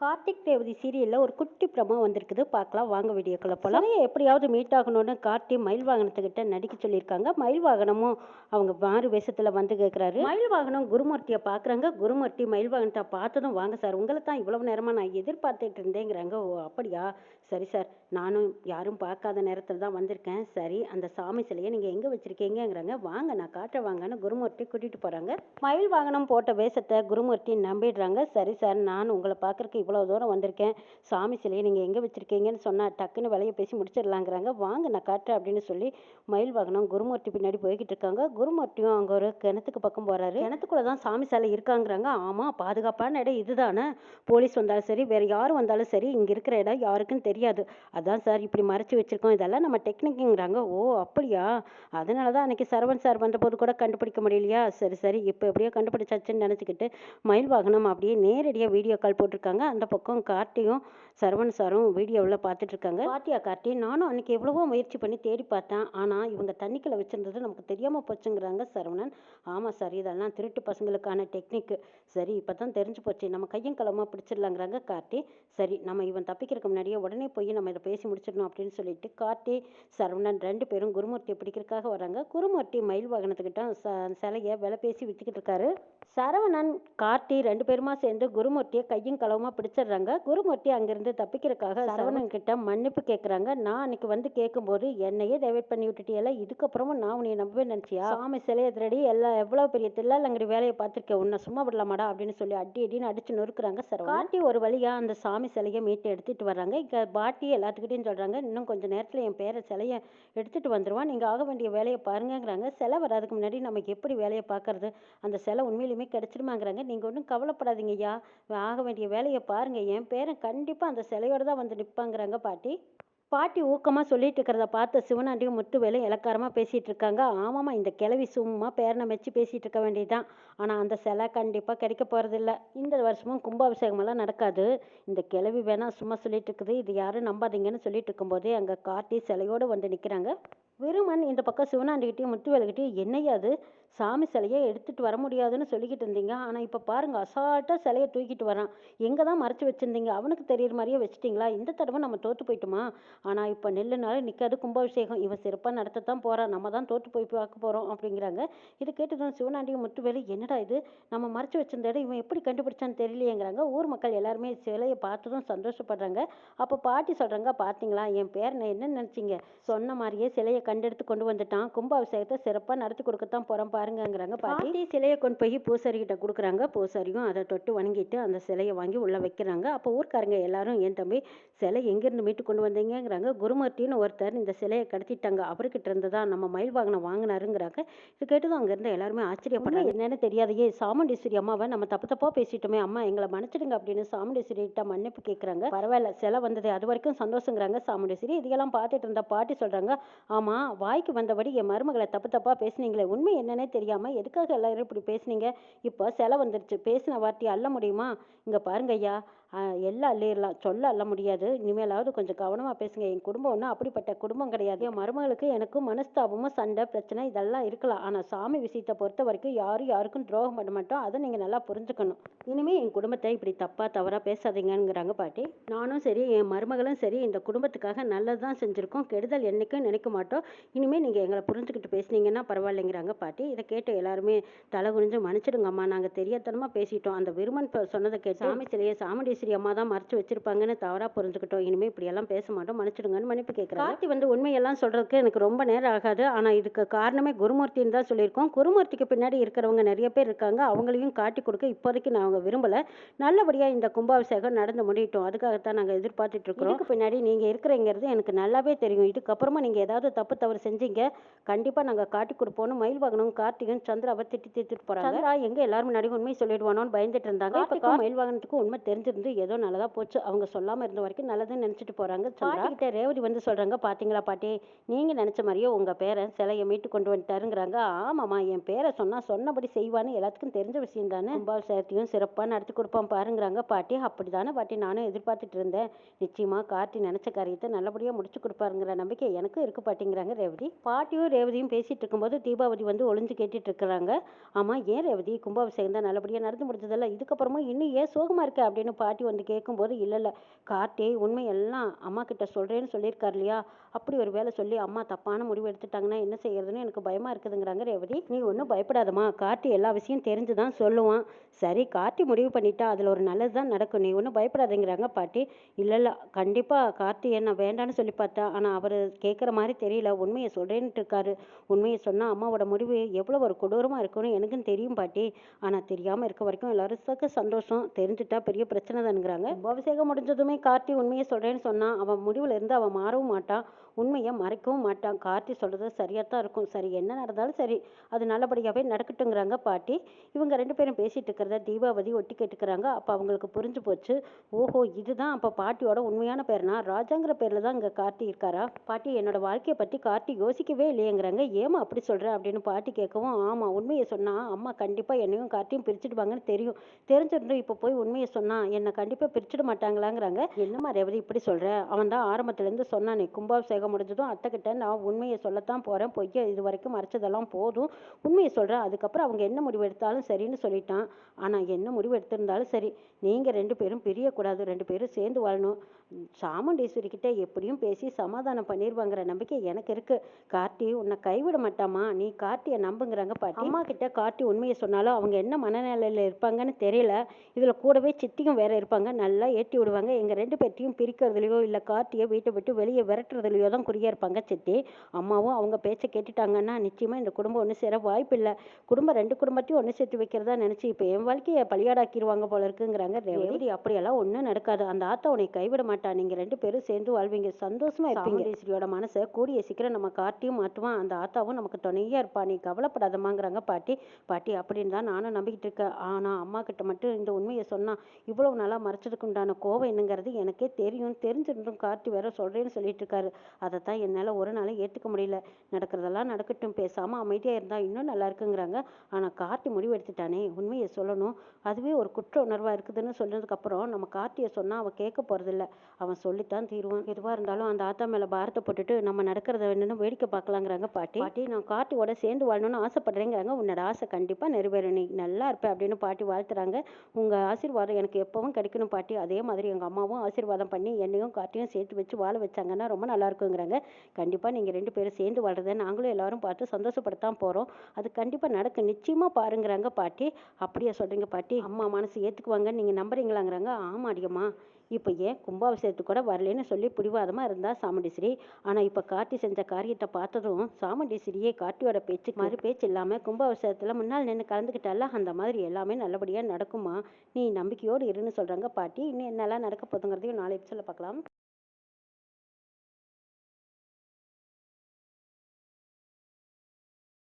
கார்த்திக் ரேவதி சீரியலில் ஒரு குட்டி ப்ரமோ வந்திருக்குது. பார்க்கலாம். வாங்க வீடியோக்குள்ள போகலாம் எப்படியாவது மீட் ஆகணும்னு கார்த்தி மயில் வாகனத்துக்கிட்ட நடிக்க சொல்லியிருக்காங்க. மயில் வாகனமும் அவங்க மாறு வேஷத்தில் வந்து கேட்குறாரு மயில் வாகனம் குருமூர்த்தியை பார்க்குறாங்க. குருமூர்த்தி மயில் வாகனத்தை பார்த்ததும் வாங்க சார் உங்களை தான் இவ்வளவு நேரமாக நான் எதிர்பார்த்துட்டு இருந்தேங்கிறாங்க. ஓ அப்படியா? சரி சார் நானும் யாரும் பார்க்காத நேரத்தில் தான் வந்திருக்கேன். சரி அந்த சாமி சிலையை நீங்கள் எங்கே வச்சுருக்கீங்கங்கிறாங்க. வாங்க நான் காட்ட வாங்கன்னு குருமூர்த்தி கூட்டிகிட்டு போகிறாங்க மயில் வாகனம் போட்ட வேஷத்தை குருமூர்த்தி நம்பிடுறாங்க. சரி சார் நான் உங்களை பார்க்குறக்கு இவ்வளோ தூரம் வந்திருக்கேன். சாமி சிலையை நீங்கள் எங்கே வச்சுருக்கீங்கன்னு சொன்னால் டக்குன்னு விலையை பேசி முடிச்சிடலாங்கிறாங்க. வாங்க நான் காட்டுறேன் அப்படின்னு சொல்லி மயில் வாகனம் குருமூர்த்தி பின்னாடி போய்கிட்டு இருக்காங்க. குருமூர்த்தியும் அங்கே ஒரு கிணத்துக்கு பக்கம் போகிறாரு கிணத்துக்குள்ளே தான் சாமி சிலை இருக்காங்கிறாங்க. ஆமாம் பாதுகாப்பான இடம் இதுதானே. போலீஸ் வந்தாலும் சரி வேறு யார் வந்தாலும் சரி இங்கே இருக்கிற இடம் யாருக்கும் தெரியாது. அதான் சார் இப்படி மறைச்சி வச்சுருக்கோம். இதெல்லாம் நம்ம டெக்னிக்குங்கிறாங்க. ஓ அப்படியா? அதனால தான் அன்றைக்கி சரவண் சார் வந்தபோது கூட கண்டுபிடிக்க முடியலையா? சரி சரி இப்போ எப்படியோ கண்டுபிடிச்சாச்சுன்னு நினச்சிக்கிட்டு மயில் வாகனம் அப்படியே நேரடியாக வீடியோ கால் போட்டிருக்காங்க. அந்த பக்கம் கார்த்தியும் சரவண சாரும் வீடியோவில் பார்த்துட்டு இருக்காங்க பாத்தியா கார்த்தி? நானும் அன்றைக்கி எவ்வளவோ முயற்சி பண்ணி தேடி பார்த்தேன். ஆனால் இவங்க தண்ணிக்குள்ள வச்சுருந்தது நமக்கு தெரியாமல் போச்சுங்கிறாங்க சரவணன். ஆமாம் சார் இதெல்லாம் திருட்டு பசங்களுக்கான டெக்னிக்கு. சரி இப்போ தான் தெரிஞ்சு போச்சு. நம்ம கையும் களமாக பிடிச்சிடலாங்கிறாங்க கார்த்தி. சரி நம்ம இவன் தப்பிக்கிறதுக்கு முன்னாடியே உடனே போய் நம்ம இதை பேசி முடிச்சிடணும் அப்படின்னு சொல்லிட்டு கார்த்தி சரவணன் ரெண்டு பேரும் குருமூர்த்தியை பிடிக்கிறதுக்காக வராங்க. குருமூர்த்தி மயில் வாகனத்துக்கிட்ட ச- சிலையை விலை பேசி விற்றுக்கிட்டு இருக்காரு. சரவணன் கார்த்தி ரெண்டு பேருமா சேர்ந்து குருமூர்த்தியை கையும் களவுமா பிடிச்சிடுறாங்க குருமூர்த்தி அங்கிருந்து தப்பிக்கிறதுக்காக சரவணன் கிட்ட மன்னிப்பு கேட்குறாங்க நான் அன்னைக்கு வந்து கேட்கும்போது என்னையே டைவர்ட் பண்ணி விட்டுட்டியல இதுக்கப்புறமும் நான் உன்னை நம்பவே நினச்சியா? சாமி சிலையை திருடி எல்லாம் எவ்வளோ பெரிய தில்லாலங்கடி வேலையை பார்த்துருக்கேன் உன்னை சும்மா விடலாமாடா? அப்படின்னு சொல்லி அடி அடின்னு அடிச்சு நொறுக்குறாங்க சரவணன். கார்த்தி ஒரு வழியா அந்த சாமி சிலையை மீட்டு எடுத்துட்டு வர்றாங்க. இங்க பாட்டி எல்லாத்துக்கிட்டையும் சொல்றாங்க இன்னும் கொஞ்ச நேரத்துல என் பேரை சிலையை எடுத்துட்டு வந்துருவான். நீங்க ஆக வேண்டிய வேலையை பாருங்கங்கிறாங்க. சிலை வராதுக்கு முன்னாடி நமக்கு எப்படி வேலையை பார்க்கறது? அந்த சிலை உண்மையிலுமே கிடைச்சிருமாங்கிறாங்க. நீங்க ஒன்றும் கவலைப்படாதீங்க ஐயா ஆக வேண்டிய வேலையை பாருங்க என் பேரன் கண்டிப்பாக அந்த சிலையோடு தான் வந்து நிற்பாங்கிறாங்க பாட்டி. பாட்டி ஊக்கமாக சொல்லிட்டு இருக்கிறத பார்த்த சிவனாண்டியும் முத்துவேலும் இலக்காரமாக பேசிகிட்டு இருக்காங்க. ஆமாம்மா இந்த கிழவி சும்மா பேரனை வச்சு பேசிகிட்டு இருக்க வேண்டியதுதான். ஆனால் அந்த சிலை கண்டிப்பாக கிடைக்க போகிறதில்ல இந்த வருஷமும் கும்பாபிஷேகமெல்லாம் நடக்காது. இந்த கிழவி வேணால் சும்மா சொல்லிட்டு இருக்குது. இது யாரும் நம்பாதீங்கன்னு சொல்லிட்டு இருக்கும்போதே அங்கே கார்த்தி சிலையோடு வந்து நிற்கிறாங்க விருமன் இந்த பக்கம் சிவனாண்டிகிட்டையும் முத்துவேலுக்கிட்டையும் என்னையாது? சாமி சிலையை எடுத்துகிட்டு வர முடியாதுன்னு சொல்லிக்கிட்டு இருந்தீங்க. ஆனால் இப்போ பாருங்க அசால்ட்டாக சிலையை தூக்கிட்டு வரான் எங்கே தான் மறைச்சி வச்சிருந்தீங்க? அவனுக்கு தெரியுற மாதிரியே வச்சுட்டிங்களா? இந்த தடவை நம்ம தோற்று போயிட்டுமா? ஆனால் இப்போ நெல்லுனாலும் நிற்காது கும்பாபிஷேகம். இவன் சிறப்பாக நடத்தத்தான் போகிறான் நம்ம தான் தோற்று போய் பார்க்க போகிறோம் அப்படிங்கிறாங்க. இது கேட்டதும் சிவனாண்டியும் முத்துவேலு என்னடா இது? நம்ம மறைச்சி வச்சிருந்த இடம் இவன் எப்படி கண்டுபிடிச்சான்னு தெரியலையேங்கிறாங்க. ஊர் மக்கள் எல்லாருமே சிலையை பார்த்ததும் சந்தோஷப்படுறாங்க. அப்போ பாட்டி சொல்கிறாங்க பார்த்தீங்களா என் பேர் நான் என்ன நினச்சிங்க? சொன்ன மாதிரியே சிலையை கண்டெடுத்து கொண்டு வந்துட்டான். கும்பாபிஷேகத்தை சிறப்பாக நடத்தி கொடுக்கத்தான் போகிறோம் பாருங்கங்கிறாங்க. பாட்டி சிலையை கொண்டு போய் பூசாரிகிட்ட கொடுக்குறாங்க. பூசாரியும் அதை தொட்டு வணங்கிட்டு அந்த சிலையை வாங்கி உள்ளே வைக்கிறாங்க. அப்போ ஊர்க்காரங்க எல்லாரும் என் தம்பி சிலை எங்கேருந்து மீட்டு கொண்டு வந்தீங்கங்கிறாங்க? குருமூர்த்தின்னு ஒருத்தர் இந்த சிலையை கடத்திட்டாங்க. அவர்கிட்ட இருந்து தான் நம்ம மயில் வாகனம் வாங்கினாருங்கிறாங்க. இது கேட்டதும் அங்கேருந்து எல்லாருமே ஆச்சரியப்படுறாங்க. என்னன்னு தெரியாதையே சாமுண்டீஸ்வரி அம்மாவை நம்ம தப்பு தப்பா பேசிட்டோமே அம்மா எங்களை மன்னிச்சிடுங்க அப்படின்னு சாமுண்டீஸ்வரி கிட்ட மன்னிப்பு கேட்குறாங்க பரவாயில்ல சிலை வந்தது அது வரைக்கும் சந்தோஷங்கிறாங்க சாமுண்டீஸ்வரி. இதெல்லாம் பார்த்துட்டு இருந்த பாட்டி சொல்றாங்க ஆமா வாய்க்கு வந்தபடி என் மருமகளை தப்பு தப்பா பேசுனீங்களே உண்மை என்னன்னே தெரியாம எதுக்காக எல்லாரும் இப்படி பேசுனீங்க? இப்போ சிலை வந்துருச்சு. பேசின வார்த்தையை அள்ள முடியுமா? இங்க பாருங்க ஐயா. எல்லாம் அள்ளிடலாம் சொல்ல அள்ள முடியாது. இனிமேலாவது கொஞ்சம் கவனமாக பேசுங்க. என் குடும்பம் ஒன்றும் அப்படிப்பட்ட குடும்பம் கிடையாது. என் மருமகளுக்கு எனக்கும் மனஸ்தாபமும் சண்டை பிரச்சனை இதெல்லாம் இருக்கலாம். ஆனால் சாமி விஷயத்தை பொறுத்த வரைக்கும் யாரும் யாருக்கும் துரோகம் பண்ண மாட்டோம். அதை நீங்கள் நல்லா புரிஞ்சுக்கணும். இனிமே என் குடும்பத்தை இப்படி தப்பாக தவறாக பேசாதீங்கங்கிறாங்க பாட்டி. நானும் சரி என் மருமகளும் சரி இந்த குடும்பத்துக்காக நல்லது தான் செஞ்சுருக்கோம். கெடுதல் என்னைக்கும் நினைக்க மாட்டோம். இனிமேல் நீங்கள் எங்களை புரிஞ்சுக்கிட்டு பேசுனீங்கன்னா பரவாயில்லைங்கிறாங்க பாட்டி. இதை கேட்டு எல்லாருமே தலை குனிஞ்சு மன்னிச்சிடுங்கம்மா. நாங்கள் தெரியாதனமாக பேசிட்டோம். அந்த விருமன் சொன்னதை கேட்டு சாமி சிலையை சாமுண்டீஸ்வரி அம்மா தான் மறைச்சு வச்சிருப்பாங்கன்னு தவறா புரிஞ்சுக்கிட்டோம். இனிமே இப்படி எல்லாம் பேச மாட்டோம். மன்னிச்சிடுங்கன்னு மன்னிப்பு கேட்குறாங்க கார்த்தி வந்து உண்மையெல்லாம் சொல்றதுக்கு எனக்கு ரொம்ப நேரம் ஆகாது. ஆனா இதுக்கு காரணமே குருமூர்த்தின்னு தான் சொல்லியிருக்கோம். குருமூர்த்திக்கு பின்னாடி இருக்கிறவங்க நிறைய பேர் இருக்காங்க. அவங்களையும் காட்டி கொடுக்க இப்போதைக்கு நாங்கள் விரும்பல. நல்லபடியா இந்த கும்பாபிஷேகம் நடந்து முடியட்டும். அதுக்காகத்தான் நாங்க எதிர்பார்த்துட்டு இருக்கிறோம். பின்னாடி நீங்க இருக்கிறீங்கிறது எனக்கு நல்லாவே தெரியும். இதுக்கப்புறமா நீங்க ஏதாவது தப்பு தவறு செஞ்சீங்க. கண்டிப்பா நாங்க காட்டி கொடுப்போம்னு மயில் வாகனம் கார்த்திகன் சந்திராவை திட்டி தீர்த்துட்டு போறாங்க. சந்திரா எங்க எல்லாரும் முன்னாடி உண்மை சொல்லிடுவானோன்னு பயந்துட்டு இருந்தாங்க. இப்ப மயில் வாகனத்துக்கு உண்மை தெரிஞ்சிருந்து ஏதோ நல்லதா போச்சு. அவங்க சொல்லாம இருந்த வரைக்கும் நல்லதுன்னு நினைச்சிட்டு போறாங்க சந்திரா. கிட்ட ரேவதி வந்து சொல்றாங்க பாத்தீங்களா பாட்டி? நீங்க நினைச்ச மாதிரியே உங்க பேரன் சிலையை மீட்டு கொண்டு வந்துட்டாருங்கிறாங்க. ஆமாமா என் பேரை சொன்னா சொன்னபடி செய்வான்னு எல்லாத்துக்கும் தெரிஞ்ச விஷயம் தானே? கும்பாபிஷேகத்தையும் சிறப்பா நடத்தி கொடுப்பான் பாருங்கிறாங்க பாட்டி. அப்படிதானே பாட்டி நானும் எதிர்பார்த்துட்டு இருந்தேன். நிச்சயமா கார்த்தி நினைச்ச காரியத்தை நல்லபடியா முடிச்சு கொடுப்பாருங்கிற நம்பிக்கை எனக்கும் இருக்கு பாட்டிங்கிறாங்க ரேவதி. பாட்டியும் ரேவதியும் பேசிட்டு இருக்கும்போது தீபாவதி வந்து ஒளிஞ்சு கேட்டுட்டு இருக்கிறாங்க. ஆமா ஏன் ரேவதி? கும்பாபிஷேகம் தான் நல்லபடியா நடந்து முடிஞ்சதில்ல. இதுக்கப்புறமா இன்னும் ஏன் சோகமா இருக்க? அப்படின்னு பாட்டி பாட்டி வந்து கேட்கும்போது இல்லை இல்லை கார்த்தி உண்மையெல்லாம் அம்மா கிட்ட சொல்கிறேன்னு சொல்லியிருக்காரு இல்லையா? அப்படி ஒரு வேலை சொல்லி அம்மா தப்பான முடிவு எடுத்துட்டாங்கன்னா என்ன செய்யறதுன்னு எனக்கு பயமாக இருக்குதுங்கிறாங்க ரேவதி. நீ ஒன்றும் பயப்படாதம்மா. கார்த்தி எல்லா விஷயம் தெரிஞ்சு தான் சொல்லுவான். சரி கார்த்தி முடிவு பண்ணிட்டா அதில் ஒரு நல்லது தான் நடக்கும். நீ ஒன்றும் பயப்படாதேங்கிறாங்க பாட்டி. இல்லை இல்லை கண்டிப்பாக கார்த்தி என்ன வேண்டான்னு சொல்லி பார்த்தா ஆனால் அவர் கேட்குற மாதிரி தெரியல. உண்மையை சொல்கிறேன்ட்டு இருக்காரு. உண்மையை சொன்னால் அம்மாவோட முடிவு எவ்வளோ ஒரு கொடூரமாக இருக்கும்னு எனக்கும் தெரியும் பாட்டி. ஆனால் தெரியாமல் இருக்க வரைக்கும் எல்லாருக்கும் சந்தோஷம். தெரிஞ்சுட்டா பெரிய பிரச்சனை தானுங்கிறாங்க அபிஷேகம் முடிஞ்சதுமே கார்த்தி உண்மையை சொல்கிறேன்னு சொன்னா அவன் முடிவில் இருந்து அவன் மாறவும் மாட்டான் உண்மையை மறைக்கவும் மாட்டான். கார்த்தி சொல்கிறது சரியாக தான் இருக்கும். சரி என்ன நடந்தாலும் சரி அது நல்லபடியாகவே நடக்கட்டுங்கிறாங்க பாட்டி. இவங்க ரெண்டு பேரும் பேசிகிட்டு இருக்கிறத தீபாவதி ஒட்டி கேட்டுக்கிறாங்க. அப்போ அவங்களுக்கு புரிஞ்சு போச்சு. ஓஹோ இதுதான் அப்போ பாட்டியோட உண்மையான பேர்னா? ராஜாங்கிற பேரில் தான் இங்கே கார்த்தி இருக்காரா? பாட்டி என்னோட வாழ்க்கையை பற்றி கார்த்தி யோசிக்கவே இல்லையேங்கிறாங்க. ஏமா அப்படி சொல்கிற அப்படின்னு பாட்டி கேட்கவும் ஆமாம் உண்மையை சொன்னால் அம்மா கண்டிப்பாக என்னையும் கார்த்தியும் பிரிச்சுடுவாங்கன்னு தெரியும். தெரிஞ்சிருந்தும் இப்போ போய் உண்மையை சொன்னால் என்னை கண்டிப்பாக பிரிச்சிட மாட்டாங்களாங்கிறாங்க. என்னம்மா ரேவதி இப்படி சொல்கிற அவன் தான் ஆரம்பத்துலேருந்து சொன்னானே கும்பாபிஷேகம் முடிஞ்சதும் அத்தைக்கிட்ட நான் உண்மையை சொல்லத்தான் போகிறேன் பொய்யை இது வரைக்கும் மறைச்சதெல்லாம் போதும். உண்மையை சொல்கிறேன் அதுக்கப்புறம் அவங்க என்ன முடிவு எடுத்தாலும் சரின்னு சொல்லிட்டான். ஆனால் என்ன முடிவு எடுத்திருந்தாலும் சரி. நீங்கள் ரெண்டு பேரும் பிரியக்கூடாது. ரெண்டு பேரும் சேர்ந்து வாழணும். சாமுண்டீஸ்வரி கிட்ட எப்படியும் பேசி சமாதானம் பண்ணிடுவாங்கிற நம்பிக்கை எனக்கு இருக்கு. கார்த்தி உன்னை கைவிட மாட்டாமா நீ கார்த்தியை நம்புங்கிறாங்க பாட்டி. அம்மா கிட்ட கார்த்தி உண்மையை சொன்னாலும் அவங்க என்ன மனநிலையில் இருப்பாங்கன்னு தெரியல. இதில் கூடவே சித்தியும் வேற இருப்பாங்க. நல்லா ஏற்றி விடுவாங்க. எங்கள் ரெண்டு பேர்த்தையும் பிரிக்கிறதுலையோ இல்லை கார்த்தியை வீட்டை விட்டு வெளியே விரட்டுறதுலையோ தான் குறியா இருப்பாங்க சித்தி. அம்மாவும் அவங்க பேச்சை கேட்டுட்டாங்கன்னா நிச்சயமாக இந்த குடும்பம் ஒன்று சேர வாய்ப்பில்லை. குடும்பம் ரெண்டு குடும்பத்தையும் ஒன்று சேர்த்து வைக்கிறதா நினச்சி இப்போ என் வாழ்க்கையை பலியாடாக்கிடுவாங்க போல இருக்குங்கிறாங்க. ரேவதி அப்படியெல்லாம் ஒன்றும் நடக்காது. அந்த ஆத்தா உன்னை கைவிட மாட்டா. நீங்க ரெண்டு பேரும் சேர்ந்து வாழ்வீங்க. சந்தோஷமா இருப்பீங்க. சாமுண்டீஸ்வரியோட மனசை கூடிய சீக்கிரம் நம்ம காட்டியும் மாற்றுவான். அந்த ஆத்தாவும் நமக்கு துணையா இருப்பா. நீ கவலைப்படாதமாங்கிறாங்க பாட்டி. பாட்டி அப்படின்னு தான் நானும் நம்பிக்கிட்டு இருக்கேன். ஆனா அம்மா கிட்ட மட்டும் இந்த உண்மையை சொன்னா இவ்வளவு நாளா மறைச்சதுக்குண்டான கோவம் என்னங்கிறது எனக்கே தெரியும். தெரிஞ்சிருந்தும் கார்த்தி வேற சொல்றேன்னு சொல்லிட்டு இருக்காரு. அதை தான் என்னால் ஒரு நாளும் ஏற்றுக்க முடியல. நடக்கிறதெல்லாம் நடக்கட்டும். பேசாமல் அமைதியாக இருந்தால் இன்னும் நல்லா இருக்குங்கிறாங்க. ஆனால் கார்த்தி முடிவு எடுத்துட்டானே உண்மையை சொல்லணும். அதுவே ஒரு குற்ற உணர்வாக இருக்குதுன்னு சொன்னதுக்கப்புறம் நம்ம கார்த்தியை சொன்னால் அவள் கேட்க போகிறதில்ல அவன் சொல்லித்தான் தீருவான். எதுவாக இருந்தாலும் அந்த ஆத்தா மேலே பாரத்தை போட்டுட்டு நம்ம நடக்கிறத என்னன்னு வேடிக்கை பார்க்கலாங்கிறாங்க பாட்டி. பாட்டி நான் கார்த்தியோட சேர்ந்து வாழணும்னு ஆசைப்படுறேங்கிறாங்க. உன்னோட ஆசை கண்டிப்பாக நிறைவேறும். நீ நல்லா இருப்ப அப்படின்னு பாட்டி வாழ்த்துறாங்க. உங்கள் ஆசீர்வாதம் எனக்கு எப்பவும் கிடைக்கணும் பாட்டி. அதே மாதிரி எங்கள் அம்மாவும் ஆசீர்வாதம் பண்ணி என்னையும் கார்த்தியும் சேர்த்து வச்சு வாழ வச்சாங்கன்னா ரொம்ப நல்லா இருக்குங்கிறாங்க. கண்டிப்பாக நீங்கள் ரெண்டு பேரும் சேர்ந்து வாழ்றத நாங்களும் எல்லாரும் பார்த்து சந்தோஷப்படத்தான் போகிறோம் அது கண்டிப்பாக நடக்கும். நிச்சயமாக பாருங்கிறாங்க பாட்டி. அப்படியே சொல்கிறீங்க பாட்டி. அம்மா மனசு ஏற்றுக்குவாங்கன்னு நீங்கள் நம்புறீங்களாங்கிறாங்க. ஆமாடியம்மா இப்போ ஏன் கும்பாபிஷேகத்துக்கு கூட வரலன்னு சொல்லி பிடிவாதமாக இருந்தா சாமுண்டீஸ்வரி. ஆனால் இப்போ கார்த்தி செஞ்ச காரியத்தை பார்த்ததும் சாமுண்டீஸ்வரியே கார்த்தியோட பேச்சு மறு பேச்சு இல்லாமல் கும்பாபிஷேகத்தில் முன்னால் நின்று கலந்துக்கிட்டால அந்த மாதிரி எல்லாமே நல்லபடியாக நடக்குமா? நீ நம்பிக்கையோடு இருன்னு சொல்கிறாங்க பாட்டி. இன்னும் என்னெல்லாம் நடக்க போதுங்கிறதையும் நாளை சொல்ல பார்க்கலாம்.